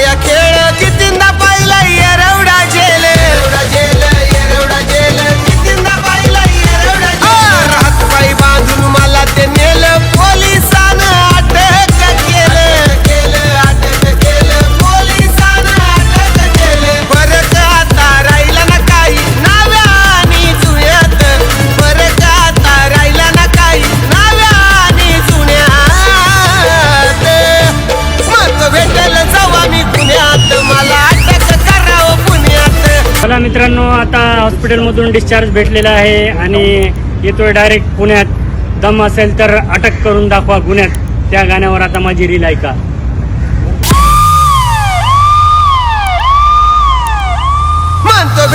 estrella que माझा मित्रांनो आता हॉस्पिटलमधून डिस्चार्ज भेटलेला आहे आणि येतोय डायरेक्ट पुण्यात. दम असेल तर अटक करून दाखवा गुन्ह्यात. त्या गाण्यावर आता माझी रील ऐका म्हणतो